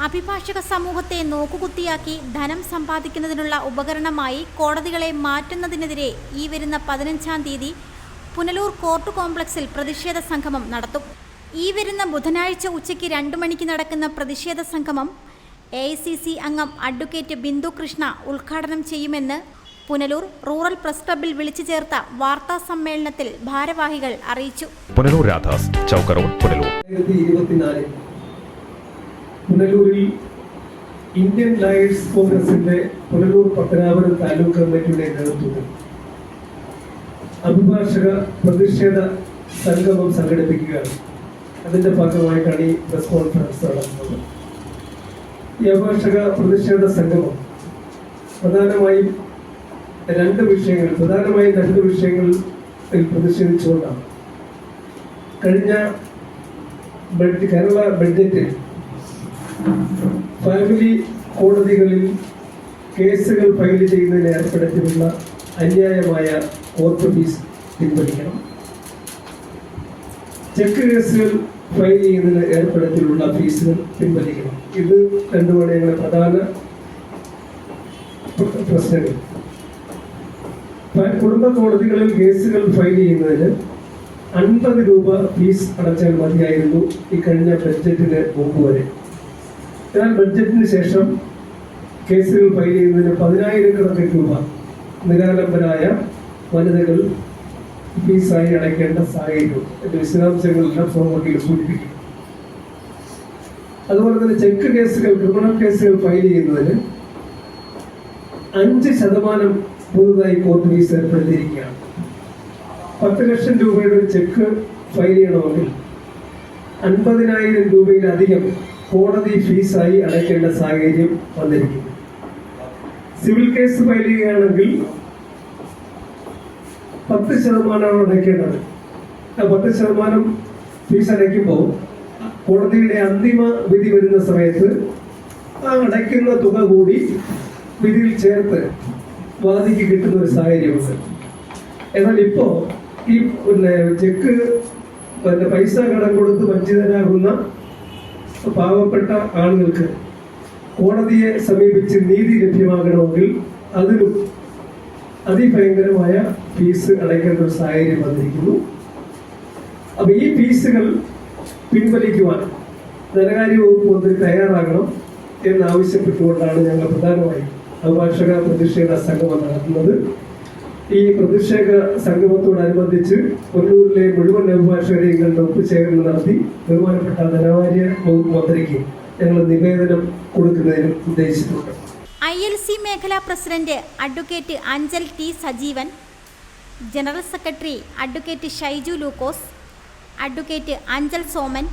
അഭിഭാഷക സമൂഹത്തെ നോക്കുകുത്തിയാക്കി ധനം സമ്പാദിക്കുന്നതിനുള്ള ഉപകരണമായി കോടതികളെ മാറ്റുന്നതിനെതിരെ ഈ വരുന്ന പതിനഞ്ചാം തീയതി പുനലൂർ കോർട്ട് കോംപ്ലക്സിൽ പ്രതിഷേധ സംഗമം നടത്തും. ഈ വരുന്ന ബുധനാഴ്ച ഉച്ചയ്ക്ക് രണ്ടു മണിക്ക് നടക്കുന്ന പ്രതിഷേധ സംഗമം എ അംഗം അഡ്വക്കേറ്റ് ബിന്ദു കൃഷ്ണ ഉദ്ഘാടനം ചെയ്യുമെന്ന് പുനലൂർ റൂറൽ പ്രസ് ക്ലബിൽ വിളിച്ചു ചേർത്ത വാർത്താ സമ്മേളനത്തിൽ ഭാരവാഹികൾ അറിയിച്ചു. പുനലൂർ രാധാസ് ചൗക്ക് പുനലൂർ. പുനലൂരിൽ ഇന്ത്യൻ ലയേഴ്സ് കോൺഗ്രസിന്റെ പുനലൂർ പത്തനാപുരം താലൂക്ക് കമ്മിറ്റിയുടെ നേതൃത്വത്തിൽ അഭിഭാഷക പ്രതിഷേധ സംഗമം സംഘടിപ്പിക്കുകയാണ്. അതിന്റെ ഭാഗമായിട്ടാണ് ഈ പ്രസ് കോൺഫറൻസ് നടക്കുന്നത്. ഈ അഭിഭാഷക പ്രതിഷേധ സംഗമം പ്രധാനമായും രണ്ട് വിഷയങ്ങൾ പ്രധാനമായും രണ്ട് വിഷയങ്ങളിൽ പ്രതിഷേധിച്ചുകൊണ്ടാണ്. കഴിഞ്ഞ കേരള ബഡ്ജറ്റിൽ ഫാമിലി കോടതികളിൽ കേസുകൾ ഫയൽ ചെയ്യുന്നതിന് ഏർപ്പെടുത്തിയിട്ടുള്ള അന്യായമായ കോർട്ട് ഫീസ് പിൻവലിക്കണം. ചെക്ക് കേസുകൾ ഫയൽ ചെയ്യുന്നതിന് ഏർപ്പെടുത്തിയിട്ടുള്ള ഫീസുകൾ പിൻവലിക്കണം. ഇത് രണ്ടുമാണ് ഞങ്ങളുടെ പ്രധാന പ്ര- പ്രശ്നങ്ങൾ. കുടുംബ കോടതികളിൽ കേസുകൾ ഫയൽ ചെയ്യുന്നതിന് അൻപത് രൂപ ഫീസ് അടച്ചാൽ മതിയായിരുന്നു ഈ കഴിഞ്ഞ ബഡ്ജറ്റിന് മുമ്പ് വരെ. എന്നാൽ ബഡ്ജറ്റിന് ശേഷം കേസുകൾ ഫയൽ ചെയ്യുന്നതിന് പതിനായിരക്കണക്കിന് രൂപ നിരാലംബരായ വനിതകൾ ഫീസായി അടയ്ക്കേണ്ട സാഹചര്യം എന്റെ വിശദാംശങ്ങളെല്ലാം ഫോർമട്ടിൽ സൂചിപ്പിക്കും. അതുപോലെ തന്നെ ചെക്ക് കേസുകൾ ക്രിമിനൽ കേസുകൾ ഫയൽ ചെയ്യുന്നതിന് അഞ്ച് ശതമാനം പുതുതായി കോർട്ട് ഫീസ് ഏർപ്പെടുത്തിയിരിക്കുകയാണ്. പത്ത് ലക്ഷം രൂപയുടെ ചെക്ക് ഫയൽ ചെയ്യണമെങ്കിൽ അൻപതിനായിരം രൂപയിലധികം കോടതി ഫീസായി അടയ്ക്കേണ്ട സാഹചര്യം വന്നിരിക്കുന്നു. സിവിൽ കേസ് ഫയൽ ചെയ്യുകയാണെങ്കിൽ പത്ത് ശതമാനമാണ് അടയ്ക്കേണ്ടത്. ആ പത്ത് ശതമാനം ഫീസ് അടയ്ക്കുമ്പോൾ കോടതിയുടെ അന്തിമ വിധി വരുന്ന സമയത്ത് ആ അടയ്ക്കുന്ന തുക കൂടി വിധിയിൽ ചേർത്ത് വാദിക്ക് കിട്ടുന്ന ഒരു സാഹചര്യമുണ്ട്. എന്നാൽ ഇപ്പോൾ ഈ പിന്നെ ചെക്ക് പിന്നെ പൈസ കടം കൊടുത്ത് വഞ്ചിതരാകുന്ന പാവപ്പെട്ട ആളുകൾക്ക് കോടതിയെ സമീപിച്ച് നീതി ലഭ്യമാകണമെങ്കിൽ അതിനും അതിഭയങ്കരമായ ഫീസ് അടയ്ക്കേണ്ട ഒരു സാഹചര്യം വന്നിരിക്കുന്നു. അപ്പൊ ഈ ഫീസുകൾ പിൻവലിക്കുവാൻ ധനകാര്യ വകുപ്പ് മന്ത്രി തയ്യാറാകണം എന്നാവശ്യപ്പെട്ടുകൊണ്ടാണ് ഞങ്ങൾ പ്രധാനമായും അഭിഭാഷക പ്രതിഷേധ സംഗമം നടത്തുന്നത്. ഈ പ്രതിഷേധ സംഗമത്തോടനുബന്ധിച്ച് കൊല്ലൂരിലെ മുഴുവൻ അഭിഭാഷകരെയും കണ്ട് ഒത്തുചേരൽ നടത്തി ബഹുമാനപ്പെട്ട ധനകാര്യ വകുപ്പ് മന്ത്രിക്ക് ഞങ്ങൾ നിവേദനം കൊടുക്കുന്നതിനും ഉദ്ദേശിച്ചിട്ടുണ്ട്. ഐ എൽ സി മേഖലാ president advocate Anchal T Sajeevan general secretary advocate Shaiju Lukose advocate Anchal Soman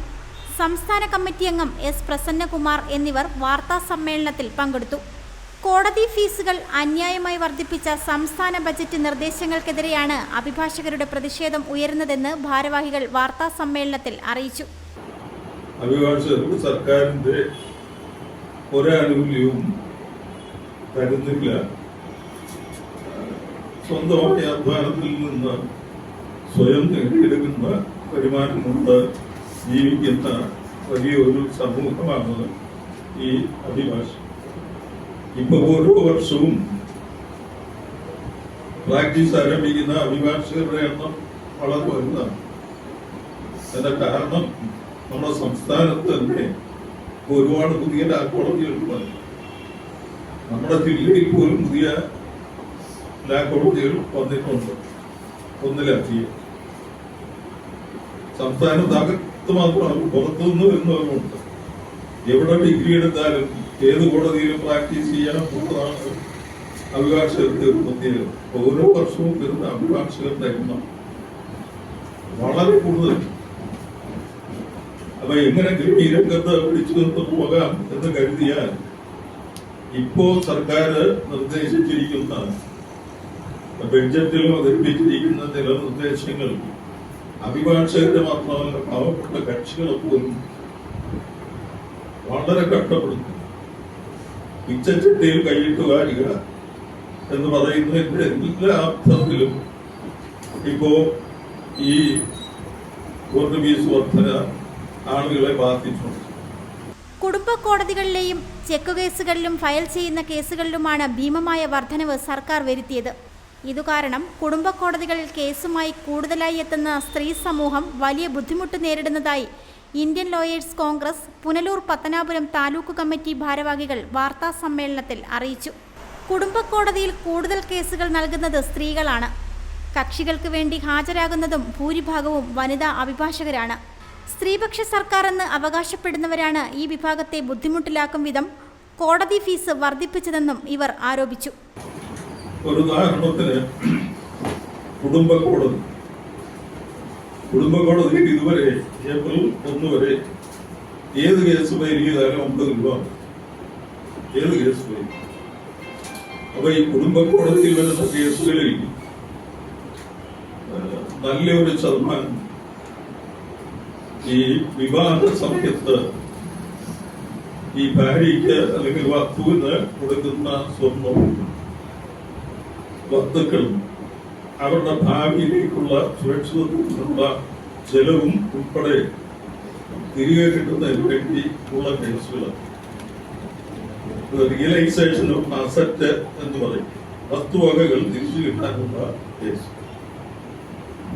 സംസ്ഥാന കമ്മിറ്റി അംഗം എസ് പ്രസന്നകുമാർ എന്നിവർ വാർത്താ സമ്മേളനത്തിൽ പങ്കെടുത്തു. കോടതി ഫീസുകൾ അന്യായമായി വർദ്ധിപ്പിച്ച സംസ്ഥാന ബജറ്റ് നിർദ്ദേശങ്ങൾക്കെതിരെയാണ് അഭിഭാഷകരുടെ പ്രതിഷേധം ഉയരുന്നതെന്ന് ഭാരവാഹികൾ വാർത്താ സമ്മേളനത്തിൽ അറിയിച്ചു. അഭിഭാഷകർക്ക് സർക്കാരിന്റെ ഒരാനുകൂല്യവും തരുന്നില്ല. സ്വന്തമായ അധ്വാനത്തിൽ നിന്ന് സ്വയം നേടിയെടുക്കുന്ന വരുമാനം കൊണ്ട് ജീവിക്കുന്ന വലിയൊരു സമൂഹമാണ് ഈ അഭിഭാഷകർ. ഇപ്പൊ ഓരോ വർഷവും പ്രാക്ടീസ് ആരംഭിക്കുന്ന അഭിഭാഷകരുടെ എണ്ണം വളരെ വലുതാണ്. അതിന്റെ കാരണം നമ്മുടെ സംസ്ഥാനത്ത് തന്നെ ഒരുപാട് പുതിയ ലാ കോടതികൾ നമ്മുടെ ജില്ലയിൽ പോലും പുതിയ ലാ കോടതികൾ വന്നിട്ടുണ്ട് ഒന്നിലധികം. സംസ്ഥാനത്താകത്ത് മാത്രമാണ് പുറത്തുനിന്ന് വരുന്നവരുമുണ്ട്. എവിടെ ഡിഗ്രി എടുത്താലും ഏത് കോടതിയിലും പ്രാക്ടീസ് ചെയ്യാവുന്നതാണ് അഭിഭാഷകർക്ക് ഒരു പ്രത്യേകത ഓരോ വർഷവും വരുന്ന അഭിഭാഷകരുടെ എണ്ണം വളരെ കൂടുതൽ. അപ്പൊ എങ്ങനെങ്കിലും ഈ രംഗത്ത് പിടിച്ചു നിർത്തു പോകാം എന്ന് കരുതിയാൽ ഇപ്പോ സർക്കാർ നിർദ്ദേശിച്ചിരിക്കുന്ന ബഡ്ജറ്റിൽ അവതരിപ്പിച്ചിരിക്കുന്ന ചില നിർദ്ദേശങ്ങൾ അഭിഭാഷകരുടെ മാത്രമല്ല പാവപ്പെട്ട കക്ഷികളെ പോലും വളരെ കഷ്ടപ്പെടുന്നു. പിച്ചച്ചട്ടിയിൽ കൈയിട്ട് വാരുക എന്ന് പറയുന്നതിന്റെ എല്ലാ അർത്ഥത്തിലും ഇപ്പോ ഈ പോർട്ടുഗീസ് വർധന ആളുകളെ ബാധിച്ചിട്ടുണ്ട്. കുടുംബ കോടതികളിലെയും ചെക്ക് കേസുകളിലും ഫയൽ ചെയ്യുന്ന കേസുകളിലുമാണ് ഭീമമായ വർധനവ് സർക്കാർ വരുത്തിയത്. ഇതുകാരണം കുടുംബ കോടതികളിൽ കേസുമായി കൂടുതലായി എത്തുന്ന സ്ത്രീ സമൂഹം വലിയ ബുദ്ധിമുട്ട് നേരിടുന്നതായി Indian lawyers Congress Punalur Pathanapuram taluk committee ഭാരവാഹികൾ വാർത്താ സമ്മേളനത്തിൽ അറിയിച്ചു. കുടുംബ കോടതിയിൽ കൂടുതൽ കേസുകൾ നൽകുന്നത് സ്ത്രീകളാണ്. കക്ഷികൾക്ക് വേണ്ടി ഹാജരാകുന്നതും ഭൂരിഭാഗവും വനിതാ അഭിഭാഷകരാണ്. സ്ത്രീപക്ഷ സർക്കാർ എന്ന് അവകാശപ്പെടുന്നവരാണ് ഈ വിഭാഗത്തെ ബുദ്ധിമുട്ടിലാക്കും വിധം കോടതി ഫീസ് വർദ്ധിപ്പിച്ചതെന്നും ഇവർ ആരോപിച്ചു. ഒരു ഉദാഹരണത്തിന് കുടുംബ കോടതി കുടുംബ കോടതിയിൽ ഇതുവരെ ഏപ്രിൽ ഒന്ന് വരെ ഏത് കേസ് ഫയൽ ഒമ്പത് രൂപ ഏത് കേസ് പോയി അപ്പൊ ഈ കുടുംബ കോടതിയിൽ വരുന്ന കേസുകളിൽ നല്ല നല്ലൊരു ശതമാനം ഈ വിവാഹ സമയത്ത് ഈ ഭാര്യയ്ക്ക് അല്ലെങ്കിൽ വധുവിന് കൊടുക്കുന്ന സ്വർണവും വസ്തുക്കളും അവരുടെ ഭാവിയിലേക്കുള്ള സുരക്ഷിതത്വത്തിനുള്ള ചെലവും ഉൾപ്പെടെ തിരികെ കിട്ടുന്നതിന് വേണ്ടി ഉള്ള കേസുകൾ റിയലൈസേഷൻ ഓഫ് അസറ്റ് എന്ന് പറയും. വസ്തുവകകൾ തിരിച്ചു കിട്ടാനുള്ള കേസ്.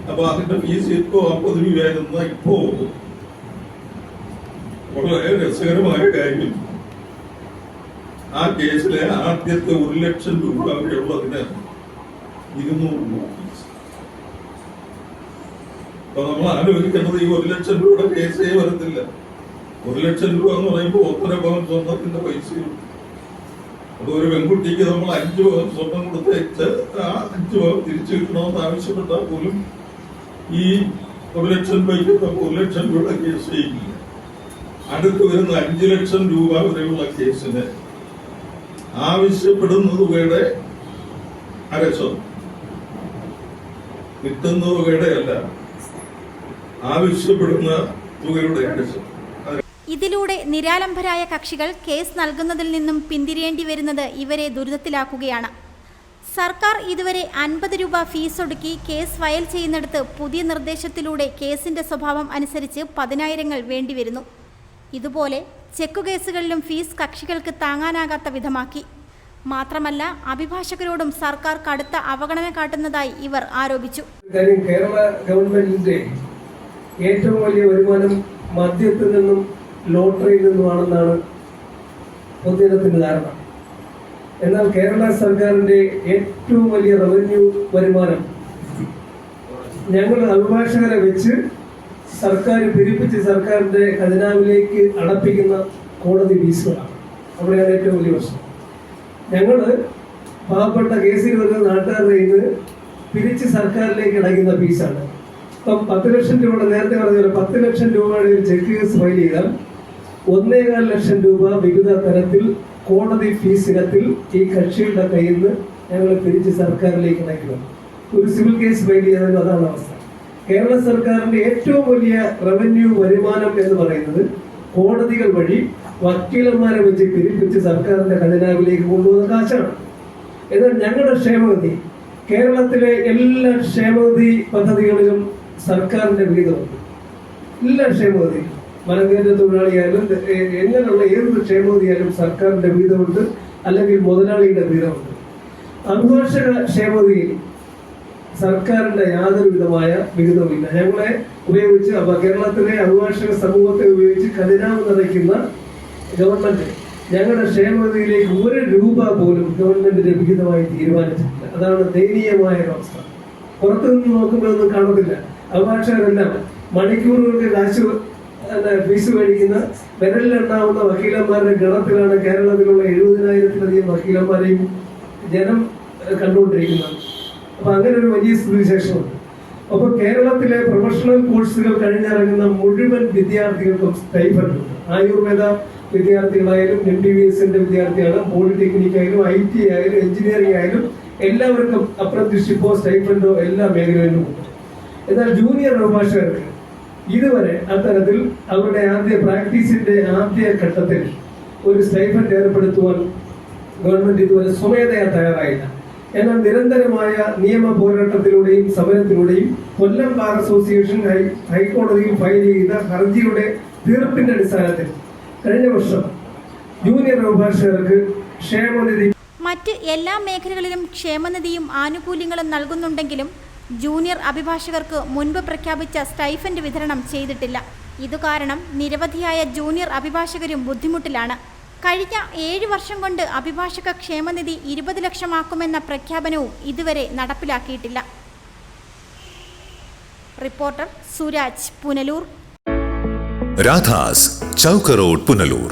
അപ്പൊ അതിന്റെ ഫീസ് ഇപ്പോ അമ്പത് രൂപയായിരുന്ന ഇപ്പോ വളരെ രസകരമായ കാര്യം. ആ കേസിലെ ആദ്യത്തെ ഒരു ലക്ഷം രൂപ വരെയുള്ളതിന് ഇരുന്നൂറ് രൂപ. അപ്പൊ നമ്മൾ ആലോചിക്കുന്നത് ഈ ഒരു ലക്ഷം രൂപയുടെ കേസേ വരത്തില്ല. ഒരു ലക്ഷം രൂപ എന്ന് പറയുമ്പോൾ ഒന്നര പവൻ സ്വർണത്തിന്റെ പൈസയുണ്ട് അപ്പൊ ഒരു പെൺകുട്ടിക്ക് നമ്മൾ അഞ്ചു പവൻ സ്വർണം കൊടുത്തേച്ച് ആ അഞ്ചു പവൻ തിരിച്ചു കിട്ടണമെന്ന് ആവശ്യപ്പെട്ടാൽ പോലും ഈ ഒരു ലക്ഷം രൂപയ്ക്ക് ഒരു ലക്ഷം രൂപയുടെ കേസ് ചെയ്യില്ല അടുത്ത് വരുന്ന അഞ്ചു ലക്ഷം രൂപ വരെയുള്ള കേസിന് ആവശ്യപ്പെടുന്ന തുകയുടെ അരശം കിട്ടുന്ന തുകയുടെ അല്ല. ആവശ്യപ്പെടുന്ന തുകയുടെ ഇതിലൂടെ നിരാലംബരായ കക്ഷികൾ കേസ് നൽകുന്നതിൽ നിന്നും പിന്തിരിയേണ്ടി വരുന്നത് ഇവരെ ദുരിതത്തിലാക്കുകയാണ്. സർക്കാർ ഇതുവരെ അൻപത് രൂപ ഫീസ് ഒടുക്കി കേസ് ഫയൽ ചെയ്യുന്നിടത്ത് പുതിയ നിർദ്ദേശത്തിലൂടെ കേസിന്റെ സ്വഭാവം അനുസരിച്ച് പതിനായിരങ്ങൾ വേണ്ടിവരുന്നു. ഇതുപോലെ ചെക്ക് കേസുകളിലും ഫീസ് കക്ഷികൾക്ക് താങ്ങാനാകാത്ത വിധമാക്കി. മാത്രമല്ല അഭിഭാഷകരോടും സർക്കാർ കടുത്ത അവഗണന കാട്ടുന്നതായി ഇവർ ആരോപിച്ചു. കേരള ഗവൺമെന്റിന്റെ ഏറ്റവും വലിയ വരുമാനം മദ്യത്തിൽ നിന്നും ലോട്ടറിയിൽ നിന്നുമാണെന്നാണ് പൊതുജനത്തിന് ധാരണ എന്നാൽ കേരള സർക്കാരിന്റെ ഏറ്റവും വലിയ റവന്യൂ വരുമാനം ഞങ്ങൾ അഭിഭാഷകരെ വെച്ച് സർക്കാർ പിരിപ്പിച്ച് സർക്കാരിന്റെ ഖജനാവിലേക്ക് അടപ്പിക്കുന്ന കോടതി ഫീസുകളാണ്. അവിടെയാണ് ഏറ്റവും വലിയ പ്രശ്നം. ഞങ്ങൾ പാവപ്പെട്ട കേസിൽ വരുന്ന നാട്ടുകാരുടെ ഇത് പിരിച്ച് സർക്കാരിലേക്ക് അടയ്ക്കുന്ന ഫീസാണ്. ഇപ്പം പത്ത് ലക്ഷം രൂപയുടെ നേരത്തെ പറഞ്ഞ പത്ത് ലക്ഷം രൂപയുടെ ഒരു ചെക്ക് കേസ് ഫയൽ ചെയ്താൽ ഒന്നേകാൽ ലക്ഷം രൂപ വിവിധ തരത്തിൽ കോടതി ഫീസ് ഇനത്തിൽ ഈ കക്ഷികളുടെ കയ്യിൽ നിന്ന് ഞങ്ങൾ തിരിച്ച് സർക്കാരിലേക്ക് നയിക്കുന്നത് ഒരു സിവിൽ കേസ് ഫയൽ ചെയ്താലും അതാണ് അവസ്ഥ. കേരള സർക്കാരിന്റെ ഏറ്റവും വലിയ റവന്യൂ വരുമാനം എന്ന് പറയുന്നത് കോടതികൾ വഴി വക്കീലന്മാരെ വെച്ച് പിരിപ്പിച്ച് സർക്കാരിന്റെ ഖജനാവിലേക്ക് കൊണ്ടുപോകുന്ന കാശാണ്. എന്നാൽ ഞങ്ങളുടെ ക്ഷേമനിധി കേരളത്തിലെ എല്ലാ ക്ഷേമനിധി പദ്ധതികളിലും സർക്കാരിന്റെ വിഹിതമുണ്ട് എല്ലാ ക്ഷേമവതി മലങ്കേറ്റ തൊഴിലാളിയായാലും എങ്ങനെയുള്ള ഏത് ക്ഷേമവതിയായാലും സർക്കാരിന്റെ വിഹിതമുണ്ട് അല്ലെങ്കിൽ മുതലാളിയുടെ വിഹിതമുണ്ട് അഭിഭാഷക ക്ഷേമനിധിയിൽ സർക്കാരിന്റെ യാതൊരു വിധമായ വിഹിതമില്ല ഞങ്ങളെ ഉപയോഗിച്ച് അപ്പൊ കേരളത്തിലെ അഭിഭാഷക സമൂഹത്തെ ഉപയോഗിച്ച് ഖജനാവ് നിറയ്ക്കുന്ന ഗവൺമെന്റ് ഞങ്ങളുടെ ക്ഷേമനിധിയിലേക്ക് ഒരു രൂപ പോലും ഗവൺമെന്റിന്റെ വിഹിതമായി തീരുമാനിച്ചിട്ടില്ല. അതാണ് ദയനീയമായ ഒരു അവസ്ഥ. പുറത്തു നിന്ന് നോക്കുമ്പോഴൊന്നും കാണത്തില്ല. അഭിഭാഷകരെല്ലാം മണിക്കൂറുകൾക്ക് കാശ് ഫീസ് മേടിക്കുന്ന വിരലിലെണ്ണാവുന്ന വക്കീലന്മാരുടെ ഗണത്തിലാണ് കേരളത്തിലുള്ള എഴുപതിനായിരത്തിലധികം വക്കീലന്മാരെയും ജനം കണ്ടുകൊണ്ടിരിക്കുന്നത്. അപ്പൊ അങ്ങനെ ഒരു വലിയ സ്ഥിതിവിശേഷമുണ്ട് അപ്പൊ കേരളത്തിലെ പ്രൊഫഷണൽ കോഴ്സുകൾ കഴിഞ്ഞിറങ്ങുന്ന മുഴുവൻ വിദ്യാർത്ഥികൾക്കും സ്റ്റൈഫണ്ട് ആയുർവേദ വിദ്യാർത്ഥികളായാലും എം ബി ബി എസിന്റെ വിദ്യാർത്ഥിയാണ് പോളിടെക്നിക് ആയാലും ഐ ടി ആയാലും എഞ്ചിനീയറിംഗ് ആയാലും എല്ലാവർക്കും അപ്രന്റീസ്ഷിപ്പോ സ്റ്റൈഫൻഡോ എല്ലാ മേഖലകളിലും ഉണ്ട്. എന്നാൽ ജൂനിയർ അഭിഭാഷകർക്ക് ഇതുവരെ അത്തരത്തിൽ അവരുടെ ആദ്യ പ്രാക്ടീസിന്റെ ആദ്യ ഘട്ടത്തിൽ ഒരു സ്റ്റൈഫൻഡ് ഏർപ്പെടുത്തുവാൻ ഗവൺമെന്റ് ഇതുവരെ സ്വമേധയാ തയ്യാറായില്ല. എന്നാൽ നിരന്തരമായ നിയമ പോരാട്ടത്തിലൂടെയും സമരത്തിലൂടെയും കൊല്ലം ബാർ അസോസിയേഷൻ ഹൈക്കോടതിയിൽ ഫയൽ ചെയ്ത ഹർജിയുടെ തീർപ്പിന്റെ അടിസ്ഥാനത്തിൽ കഴിഞ്ഞ വർഷം ജൂനിയർ അഭിഭാഷകർക്ക് ക്ഷേമനിധി മറ്റ് എല്ലാ മേഖലകളിലും ക്ഷേമനിധിയും ആനുകൂല്യങ്ങളും നൽകുന്നുണ്ടെങ്കിലും ജൂനിയർ അഭിഭാഷകർക്ക് മുൻപ് പ്രഖ്യാപിച്ച സ്റ്റൈഫൻഡ് വിതരണം ചെയ്തിട്ടില്ല. ഇതുകാരണം നിരവധിയായ ജൂനിയർ അഭിഭാഷകരും ബുദ്ധിമുട്ടിലാണ്. കഴിഞ്ഞ ഏഴ് വർഷം കൊണ്ട് അഭിഭാഷക ക്ഷേമനിധി ഇരുപത് ലക്ഷമാക്കുമെന്ന പ്രഖ്യാപനവും ഇതുവരെ നടപ്പിലാക്കിയിട്ടില്ല. റിപ്പോർട്ടർ സുരാജ് പുനലൂർ. രാധാസ് ചൗക്ക് റോഡ് പുനലൂർ.